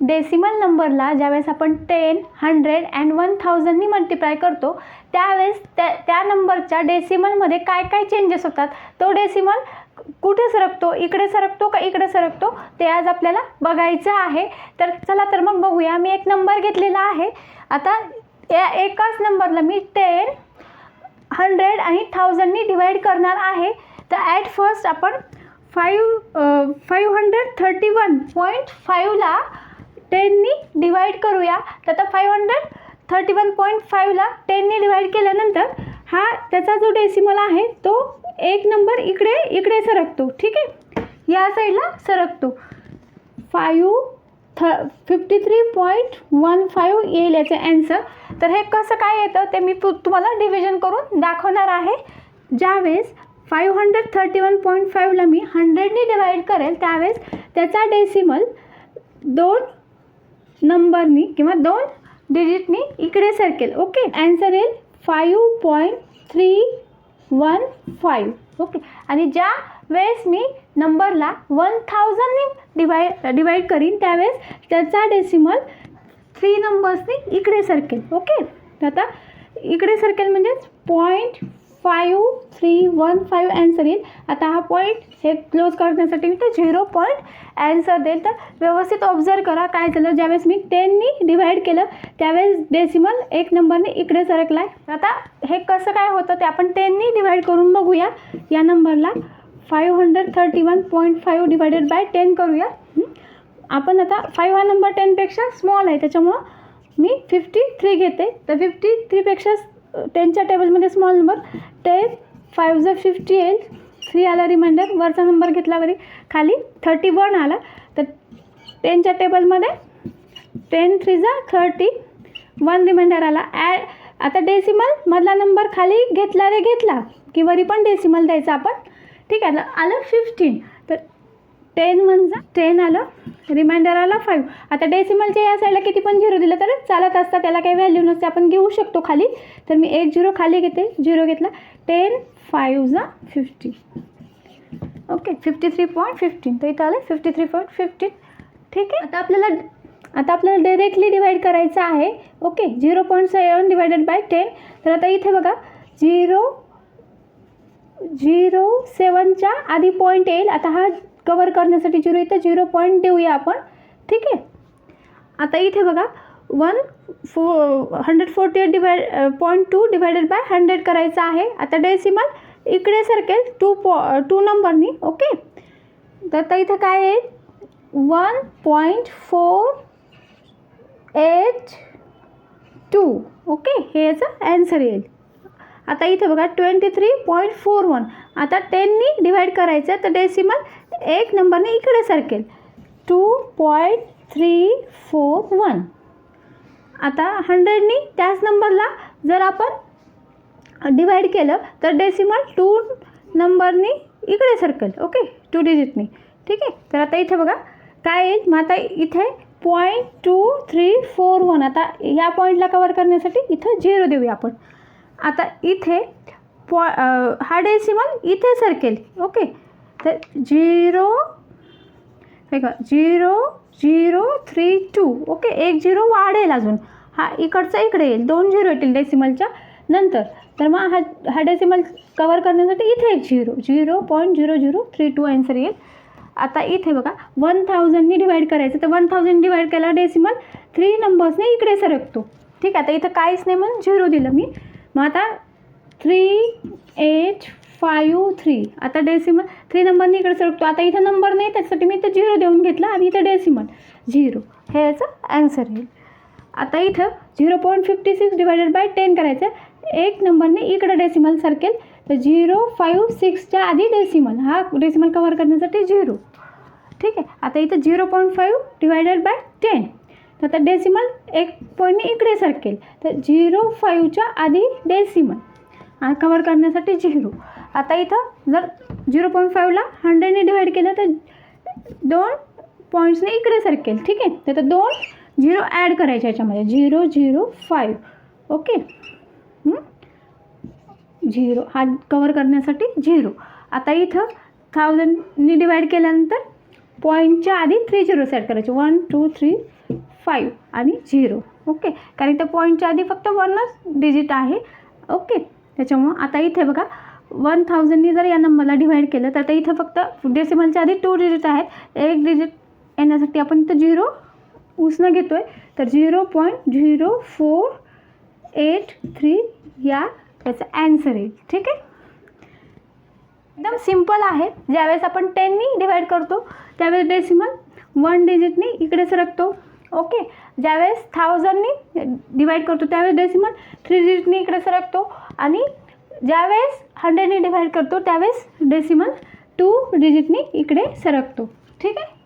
Decimal नंबरला ज्यावेळेस आपण टेन हंड्रेड अँड वन थाउजंडनी मल्टिप्लाय करतो त्यावेळेस त्या त्या नंबरच्या डेसिमलमध्ये काय काय चेंजेस होतात? तो डेसिमल कुठे सरकतो? इकडे सरकतो का इकडे सरकतो? ते आज आपल्याला बघायचं आहे. तर चला तर मग बघूया. मी एक नंबर घेतलेला आहे. आता या एकाच नंबरला मी टेन हंड्रेड आणि थाउजंडनी डिवाईड करणार आहे. तर ॲट फर्स्ट आपण five five hundred thirty one point फाईव्हला टेननी डिवाईड करूया. तर आता five hundred thirty one point फाईव्हला टेननी डिवाईड केल्यानंतर हा त्याचा जो डेसिमल आहे तो एक नंबर इकडे इकडे सरकतो. ठीक आहे? या साईडला सरकतो. फायू थ fifty three point one five येईल याचं ॲन्सर तर हे कसं काय येतं ते मी पु तुम्हाला डिव्हिजन करून दाखवणार आहे. ज्यावेळेस five hundred thirty one point फाईव्हला मी हंड्रेडनी डिवाईड करेल त्यावेळेस त्याचा डेसिमल दोन नंबरनी किंवा दोन डिजिटनी इकडे सरकेल ओके ॲन्सर येईल five point three one five okay आणि ज्या वेळेस मी नंबरला वन थाउजंडनी डिवाय डिवाईड करीन त्यावेळेस त्याचा डेसिमल थ्री नंबर्सनी इकडे सरकेल ओके तर आता इकडे सरकेल म्हणजेच point five three one five answer येईल. आता हा पॉईंट हे क्लोज करण्यासाठी मी तर झिरो पॉईंट ॲन्सर देईल. तर व्यवस्थित ऑब्झर्व करा काय झालं. ज्यावेळेस मी टेननी डिवाईड केलं त्यावेळेस डेसिमल एक नंबरने इकडे सरकला आहे आता हे कसं काय होतं ते आपण टेननी डिवाईड करून बघूया. या नंबरला five hundred thirty one point five divided by ten करूया. आपण आता फाईव्ह हा नंबर टेनपेक्षा स्मॉल आहे. त्याच्यामुळं मी फिफ्टी थ्री घेते. तर फिफ्टी थ्रीपेक्षा टेनच्या टेबलमध्ये स्मॉल नंबर टेन फाईव्ह जर फिफ्टी येईल थ्री आला रिमाइंडर वरचा नंबर घेतल्यावरी खाली थर्टी वन आला. तर टेनच्या टेबलमध्ये टेन थ्री जा थर्टी वन रिमाइंडर आला. ॲड आता डेसिमल मधला नंबर खाली घेतला रे घेतला. की वरी पण डेसिमल द्यायचा आपण. ठीक आहे आलं फिफ्टीन तर टेन म्हणजे टेन आलं. रिमाइंडर आला फाईव्ह आता डेसिमलच्या या साईडला किती पण झिरो दिलं तर चालत असतं. त्याला काही व्हॅल्यू नसते. आपण घेऊ शकतो खाली. तर मी एक झिरो खाली घेते. झिरो घेतला. टेन फाईव्ह जा fifty okay fifty three point fifteen तर इथं आलं फिफ्टी थ्री पॉईंट फिफ्टीन ठीक आहे? आता आपल्याला आता आपल्याला डायरेक्टली डिवाईड करायचं आहे. Okay zero point seven divided by ten तर आता इथे बघा. झिरो झिरो सेवनच्या आधी पॉईंट येईल. आता हा कवर करण्यासाठी झिरो इथं झिरो पॉईंट देऊया आपण. ठीक आहे? आता इथे बघा one four hundred forty eight divide point two divided by hundred करायचं आहे. आता डेसिमल इकडे सरकेल टू पॉ टू नंबरनी ओके तर आता इथं काय आहे one point four eight two okay हे याचं ॲन्सर येईल. आता इथे बघा twenty three point four one आता टेननी डिवाईड करायचं तर डेसिमल एक नंबरने इकडे सरकेल. Two point three four one आता हंड्रेडनी त्याच नंबरला जर आपण डिवाईड केलं तर डेसिमल टू नंबरनी इकडे सरकेल ओके टू डिजिटनी ठीक आहे? तर आता इथे बघा काय येईल? मग आता इथे point two three four one आता या पॉईंटला कवर करण्यासाठी इथं झिरो देऊया आपण. आता इथे पॉ हा डेसिमल इथे सरकेल ओके तर झिरो हे का zero zero three two okay एक झिरो वाढेल अजून. हा इकडचा इकडे येईल. दोन झिरो येतील डेसिमलच्या नंतर. तर मग हा हा डेसिमल कवर करण्यासाठी इथे एक zero zero point zero zero three two answer येईल. आता इथे बघा वन थाउजंडनी डिवाईड करायचं. तर वन थाउजंड डिवाईड केला डेसिमल थ्री नंबर्सने इकडे सरकतो. ठीक आहे आता इथं काहीच नाही म्हणून झिरो दिलं मी. मग आता थ्री ए फायू थ्री oh आता डेसिमल थ्री नंबरने इकडे सरकतो. आता इथं नंबर नाही त्याच्यासाठी मी इथं झिरो देऊन घेतला आणि इथं डेसिमल झिरो हे याचं ॲन्सर येईल आता इथं zero point fifty six divided by ten करायचं. एक नंबरने इकडं डेसिमल सरकेल. तर झिरो फाईव्ह सिक्सच्या आधी डेसिमल हा डेसिमल कवर करण्यासाठी झिरो ठीक आहे? आता इथं zero point five divided by ten तर आता डेसिमल एक पॉईंटने इकडे सरकेल. तर झिरो फाईव्हच्या आधी डेसिमल कवर करण्यासाठी झिरो आता इथं जर झिरो पॉईंट फाईव्हला हंड्रेडने डिवाईड केलं तर दोन पॉईंट्सने इकडे सरकेल ठीक आहे? तर दोन झिरो ॲड करायचे याच्यामध्ये. Zero zero five okay zero हा कवर करण्यासाठी झिरो आता इथं थाउजंडनी डिवाईड केल्यानंतर पॉईंटच्या आधी थ्री झिरो सेट करायचे. वन टू थ्री फाईव्ह आणि झिरो ओके कारण त्या पॉईंटच्या आधी फक्त वनच डिजिट आहे. ओके त्याच्यामुळं आता इथे बघा वन थाउजंडनी जर या नंबरला डिवाईड केलं तर आता इथं फक्त डेसिमलच्या आधी टू डिजिट आहेत. एक डिजिट येण्यासाठी आपण इथं झिरो उसनं घेतो आहे तर zero point zero four eight three या त्याचा ॲन्सर येईल ठीक आहे? एकदम सिंपल आहे. ज्यावेळेस आपण टेननी डिवाईड करतो त्यावेळेस डेसिमल वन डिजिटनी इकडे सरकतो ओके ज्यावेळेस थाउजंडनी डिवाईड करतो त्यावेळेस डेसिमल थ्री डिजिटनी इकडे सरकतो आणि ज्यावेळेस हंड्रेडने डिवाईड करतो त्यावेळेस डेसिमल टू डिजिटनी इकडे सरकतो. ठीक आहे?